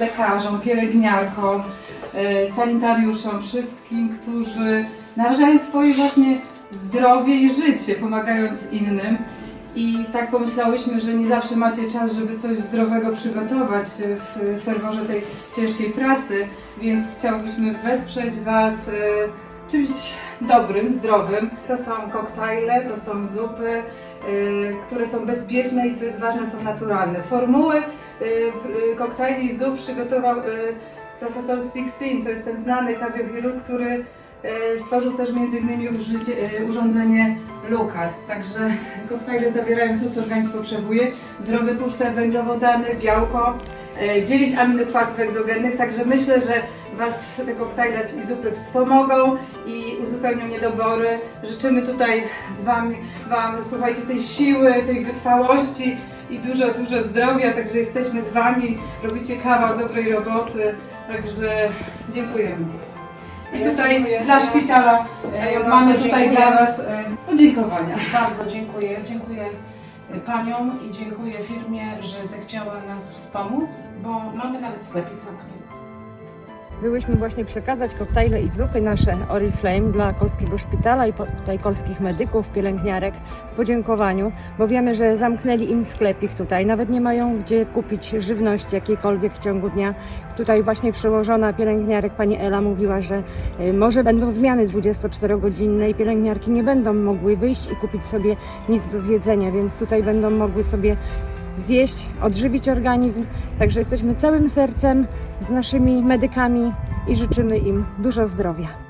lekarzom, pielęgniarkom, e, sanitariuszom, wszystkim, którzy narażają swoje właśnie zdrowie i życie, pomagając innym. I tak pomyślałyśmy, że nie zawsze macie czas, żeby coś zdrowego przygotować w ferworze tej ciężkiej pracy, więc chciałybyśmy wesprzeć Was e, czymś dobrym, zdrowym. To są koktajle, to są zupy, e, które są bezpieczne i co jest ważne, są naturalne. Formuły e, e, koktajli i zup przygotował profesor Stikstein, to jest ten znany kardiochirurg, który stworzył też m.in. Urządzenie Lukas. Także koktajle zawierają to, co organizm potrzebuje. Zdrowe tłuszcze, węglowodany, białko, 9 aminokwasów egzogennych, także myślę, że Was te koktajle i zupy wspomogą i uzupełnią niedobory. Życzymy tutaj z Wami, Wam, słuchajcie, tej siły, tej wytrwałości i dużo, dużo zdrowia, także jesteśmy z Wami, robicie kawał dobrej roboty, także dziękujemy. I Ja tutaj dziękuję. dla szpitala e, ja bardzo mamy tutaj dziękuję. dla Was e, podziękowania. Bardzo dziękuję. Dziękuję paniom i dziękuję firmie, że zechciała nas wspomóc, bo mamy nawet sklepik zamknięty. Byłyśmy właśnie przekazać koktajle i zupy nasze Oriflame dla Kolskiego Szpitala i tutaj kolskich medyków, pielęgniarek w podziękowaniu, bo wiemy, że zamknęli im sklepik tutaj, nawet nie mają gdzie kupić żywności jakiejkolwiek w ciągu dnia. Tutaj właśnie przełożona pielęgniarek pani Ela mówiła, że y, może będą zmiany 24-godzinne i pielęgniarki nie będą mogły wyjść i kupić sobie nic do zjedzenia, więc tutaj będą mogły sobie zjeść, odżywić organizm. Także jesteśmy całym sercem z naszymi medykami i życzymy im dużo zdrowia.